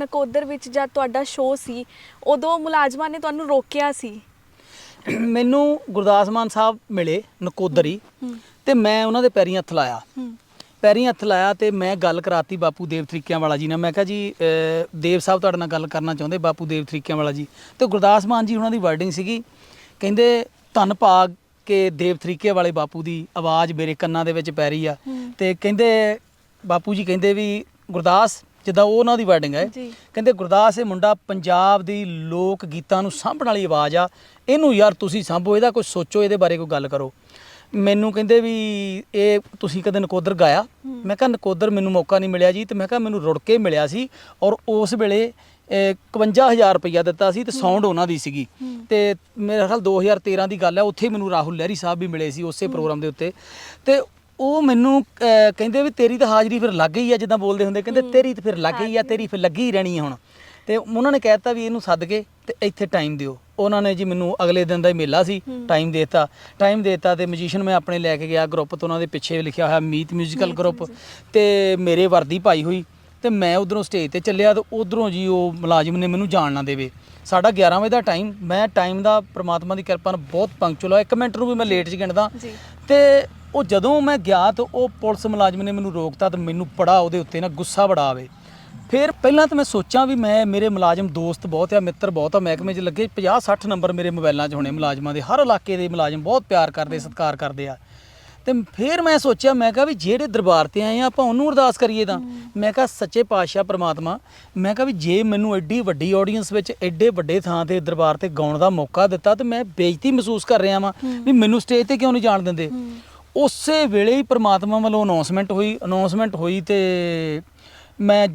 ਨਕੋਦਰ ਵਿੱਚ ਜਦ ਤੁਹਾਡਾ ਸ਼ੋਅ ਸੀ ਉਦੋਂ ਮੁਲਾਜ਼ਮਾਂ ਨੇ ਤੁਹਾਨੂੰ ਰੋਕਿਆ ਸੀ? ਮੈਨੂੰ ਗੁਰਦਾਸ ਮਾਨ ਸਾਹਿਬ ਮਿਲੇ ਨਕੋਦਰੀ ਤੇ ਮੈਂ ਉਹਨਾਂ ਦੇ ਪੈਰੀਂ ਹੱਥ ਲਾਇਆ। ਪੈਰੀਂ ਹੱਥ ਲਾਇਆ ਤੇ ਮੈਂ ਗੱਲ ਕਰਾਤੀ ਬਾਪੂ ਦੇਵ ਤਰੀਕਿਆਂ ਵਾਲਾ ਜੀ ਨਾਲ। ਮੈਂ ਕਿਹਾ ਜੀ ਦੇਵ ਸਾਹਿਬ ਤੁਹਾਡੇ ਨਾਲ ਗੱਲ ਕਰਨਾ ਚਾਹੁੰਦੇ ਬਾਪੂ ਦੇਵ ਤਰੀਕਿਆਂ ਵਾਲਾ ਜੀ। ਤੇ ਗੁਰਦਾਸ ਮਾਨ ਜੀ ਉਹਨਾਂ ਦੀ ਵਰਡਿੰਗ ਸੀਗੀ ਕਹਿੰਦੇ ਧੰਨ ਭਾਗ ਕੇ ਦੇਵ ਤਰੀਕੇ ਵਾਲੇ ਬਾਪੂ ਦੀ ਆਵਾਜ਼ ਮੇਰੇ ਕੰਨਾਂ ਦੇ ਵਿੱਚ ਪੈ ਰਹੀ ਆ। ਤੇ ਕਹਿੰਦੇ ਬਾਪੂ ਜੀ ਕਹਿੰਦੇ ਵੀ ਗੁਰਦਾਸ ਜਿੱਦਾਂ ਉਹ ਉਹਨਾਂ ਦੀ ਵਰਡਿੰਗ ਹੈ। ਜੀ। ਕਹਿੰਦੇ ਗੁਰਦਾਸ ਇਹ ਮੁੰਡਾ ਪੰਜਾਬ ਦੀ ਲੋਕ ਗੀਤਾਂ ਨੂੰ ਸਾਂਭਣ ਵਾਲੀ ਆਵਾਜ਼ ਆ। ਇਹਨੂੰ ਯਾਰ ਤੁਸੀਂ ਸਾਂਭੋ ਇਹਦਾ ਕੁਝ ਸੋਚੋ ਇਹਦੇ ਬਾਰੇ ਕੋਈ ਗੱਲ ਕਰੋ। ਮੈਨੂੰ ਕਹਿੰਦੇ ਵੀ ਇਹ ਤੁਸੀਂ ਕਦੇ ਨਕੋਦਰ ਗਾਇਆ। ਮੈਂ ਕਿਹਾ ਨਕੋਦਰ ਮੈਨੂੰ ਮੌਕਾ ਨਹੀਂ ਮਿਲਿਆ ਜੀ ਤੇ ਮੈਂ ਕਿਹਾ ਮੈਨੂੰ ਰੁੜ ਕੇ ਮਿਲਿਆ ਸੀ ਔਰ ਉਸ ਵੇਲੇ ਅਹ, 51000 ਰੁਪਇਆ ਦਿੱਤਾ ਸੀ ਤੇ ਸਾਊਂਡ ਉਹਨਾਂ ਦੀ ਸੀਗੀ। ਤੇ ਮੇਰੇ ਖਿਆਲ 2013 ਦੀ ਗੱਲ ਹੈ ਉੱਥੇ ਮੈਨੂੰ ਰਾਹੁਲ ਲਹਿਰੀ ਸਾਹਿਬ ਵੀ ਮਿਲੇ ਸੀ ਉਸੇ ਪ੍ਰੋਗਰਾਮ ਦੇ ਉੱਤੇ। ਤੇ ਉਹ ਮੈਨੂੰ ਅਹ, ਕਹਿੰਦੇ ਵੀ ਤੇਰੀ ਤਾਂ ਹਾਜ਼ਰੀ ਫਿਰ ਲੱਗ ਗਈ ਆ ਜਿੱਦਾਂ ਬੋਲਦੇ ਹੁੰਦੇ ਕਹਿੰਦੇ ਤੇਰੀ ਤਾਂ ਫਿਰ ਲੱਗ ਗਈ ਆ ਤੇਰੀ ਫਿਰ ਲੱਗੀ ਹੀ ਰਹਿਣੀ ਆ ਹੁਣ। ਤੇ ਉਹਨਾਂ ਨੇ ਕਹਿਤਾ ਵੀ ਇਹਨੂੰ ਸੱਦ ਕੇ ਤੇ ਇੱਥੇ ਟਾਈਮ ਦਿਓ। ਉਹਨਾਂ ਨੇ ਜੀ ਮੈਨੂੰ ਅਗਲੇ ਦਿਨ ਦਾ ਹੀ ਮੇਲਾ ਸੀ ਟਾਈਮ ਦੇਤਾ। ਟਾਈਮ ਦੇਤਾ ਤੇ ਮਿਊਜ਼ੀਸ਼ੀਅਨ ਮੈਂ ਆਪਣੇ ਲੈ ਕੇ ਗਿਆ ਗਰੁੱਪ ਤੋਂ ਉਹਨਾਂ ਦੇ ਪਿੱਛੇ ਲਿਖਿਆ ਹੋਇਆ ਮੀਤ ਮਿਊਜ਼ੀਕਲ ਗਰੁੱਪ ਤੇ ਮੇਰੇ ਵਰਦੀ ਪਾਈ ਹੋਈ ਤੇ ਮੈਂ ਉਧਰੋਂ ਸਟੇਜ ਤੇ ਚੱਲਿਆ ਤੇ ਉਧਰੋਂ ਜੀ ਉਹ ਮੁਲਾਜ਼ਮ ਨੇ ਮੈਨੂੰ ਜਾਣ ਨਾ ਦੇਵੇ। ਸਾਡਾ 11 ਵਜੇ ਦਾ ਟਾਈਮ ਮੈਂ ਟਾਈਮ ਦਾ ਪ੍ਰਮਾਤਮਾ ਦੀ ਕਿਰਪਾ ਨਾਲ ਬਹੁਤ ਪੰਕਚੁਅਲ ਆ ਇੱਕ ਮਿੰਟ ਨੂੰ ਵੀ ਮੈਂ ਲੇਟ ਚ ਗਿਣਦਾ। ਜੀ। ਤੇ ਉਹ ਜਦੋਂ ਮੈਂ ਗਿਆ ਤਾਂ ਉਹ ਪੁਲਿਸ ਮੁਲਾਜ਼ਮ ਨੇ ਮੈਨੂੰ ਰੋਕਤਾ ਤੇ ਮੈਨੂੰ ਬੜਾ ਉਹਦੇ ਉੱਤੇ ਨਾ ਗੁੱਸਾ ਬੜਾ ਆਵੇ। ਫਿਰ ਪਹਿਲਾਂ ਤਾਂ ਮੈਂ ਸੋਚਾਂ ਵੀ ਮੈਂ, ਮੇਰੇ ਮੁਲਾਜ਼ਮ ਦੋਸਤ ਬਹੁਤ ਆ, ਮਿੱਤਰ ਬਹੁਤ ਆ, ਮਹਿਕਮੇ 'ਚ ਲੱਗੇ 50 60 ਨੰਬਰ ਮੇਰੇ ਮੋਬਾਈਲਾਂ 'ਚ ਹੋਣੇ ਮੁਲਾਜ਼ਮਾਂ ਦੇ। ਹਰ ਇਲਾਕੇ ਦੇ ਮੁਲਾਜ਼ਮ ਬਹੁਤ ਪਿਆਰ ਕਰਦੇ, ਸਤਿਕਾਰ ਕਰਦੇ ਆ। ਤੇ ਫਿਰ ਮੈਂ ਸੋਚਿਆ, ਮੈਂ ਕਿਹਾ ਵੀ ਜਿਹੜੇ ਦਰਬਾਰ ਤੇ ਆਏ ਆ, ਆਪਾਂ ਉਹਨੂੰ ਅਰਦਾਸ ਕਰੀਏ ਤਾਂ। ਮੈਂ ਕਿਹਾ, ਸੱਚੇ ਪਾਤਸ਼ਾਹ ਪ੍ਰਮਾਤਮਾ, ਮੈਂ ਕਿਹਾ ਵੀ ਜੇ ਮੈਨੂੰ ਐਡੀ ਵੱਡੀ ਆਡੀਅנס ਵਿੱਚ ਐਡੇ ਵੱਡੇ ਥਾਂ ਤੇ ਦਰਬਾਰ ਤੇ ਗਾਉਣ ਦਾ ਮੌਕਾ ਦਿੱਤਾ ਤੇ ਮੈਂ ਬੇਇੱਜ਼ਤੀ ਮਹਿਸੂਸ ਕਰ ਰਿਹਾ ਵਾਂ ਵੀ ਮੈਨੂੰ ਸਟੇਜ ਤੇ ਕਿਉਂ ਨਹੀਂ ਜਾਣ ਦਿੰਦੇ? ਉਸੇ ਵੇਲੇ ਹੀ ਪ੍ਰਮਾਤਮਾ ਵੱਲੋਂ ਅਨਾਉਂਸਮੈਂਟ ਹੋਈ ਅਨਾਉਂਸਮੈਂਟ ਹੋਈ ਤੇ ਮੈਂ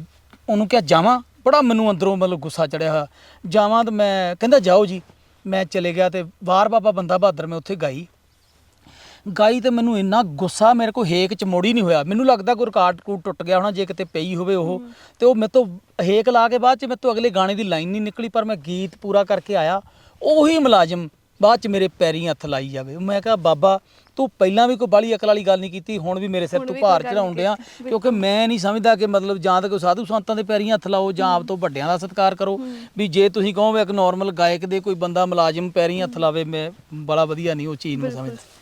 ਉਹਨੂੰ ਕਿਹਾ, ਜਾਵਾਂ। ਬੜਾ ਮੈਨੂੰ ਅੰਦਰੋਂ ਮਤਲਬ ਗੁੱਸਾ ਚੜਿਆ ਹੋਇਆ। ਜਾਵਾਂ ਤੇ ਮੈਂ, ਕਹਿੰਦਾ, ਜਾਓ ਜੀ। ਮੈਂ ਚਲੇ ਗਿਆ ਤੇ ਵਾਰ ਬਾਬਾ ਬੰਦਾ ਬਹਾਦਰ ਮੈਂ ਉੱਥੇ ਗਾਈ। ਗਾਈ ਤੇ ਮੈਨੂੰ ਇੰਨਾ ਗੁੱਸਾ, ਮੇਰੇ ਕੋ ਹੇਕ ਚ ਮੋੜੀ ਨਹੀਂ ਹੋਇਆ। ਮੈਨੂੰ ਲੱਗਦਾ ਕੋਈ ਰਿਕਾਰਡ ਕੂਡ ਟੁੱਟ ਗਿਆ ਹੋਣਾ, ਜੇ ਕਿਤੇ ਪਈ ਹੋਵੇ ਉਹ। ਤੇ ਉਹ ਮੇਰੇ ਤੋਂ ਹੇਕ ਲਾ ਕੇ ਬਾਅਦ ਚ ਮੇਰੇ ਤੋਂ ਅਗਲੇ ਗਾਣੇ ਦੀ ਲਾਈਨ ਨਹੀਂ ਨਿਕਲੀ, ਪਰ ਮੈਂ ਗੀਤ ਪੂਰਾ ਕਰਕੇ ਆਇਆ। ਉਹੀ ਮੁਲਾਜ਼ਮ ਬਾਅਦ ਚ ਮੇਰੇ ਪੈਰੀਂ ਹੱਥ ਲਾਈ ਜਾਵੇ। ਮੈਂ ਕਿਹਾ ਬਾਬਾ ਤੂੰ ਪਹਿਲਾਂ ਵੀ ਕੋਈ ਬਾਲੀ ਅਕਲ ਵਾਲੀ ਗੱਲ ਨਹੀਂ ਕੀਤੀ ਹੁਣ ਵੀ ਮੇਰੇ ਸਿਰ ਹੁਣ ਤੋਂ ਵੀ ਭਾਰ ਗੱਲ ਚੜਾਉਣ ਡਿਆ। ਕਿਉਂਕਿ ਮੈਂ ਨਹੀਂ ਸਮਝਦਾ ਕਿ ਮਤਲਬ ਜਾਂ ਤਾਂ ਕੋਈ ਸਾਧੂ ਸੰਤਾਂ ਦੇ ਪੈਰੀਂ ਹੱਥ ਲਾਓ ਜਾਂ ਆਪ ਤੋਂ ਵੱਡਿਆਂ ਦਾ ਸਤਿਕਾਰ ਕਰੋ। ਵੀ ਜੇ ਤੁਸੀਂ ਕਹੋ ਵੀ ਇੱਕ ਨਾਰਮਲ ਗਾਇਕ ਦੇ ਕੋਈ ਬੰਦਾ ਮੁਲਾਜ਼ਮ ਪੈਰੀਂ ਹੱਥ ਲਾਵੇ ਮੈਂ ਬੜਾ ਵਧੀਆ ਨਹੀਂ ਉਹ ਚੀਜ਼ ਨੂੰ ਸਮਝਦਾ।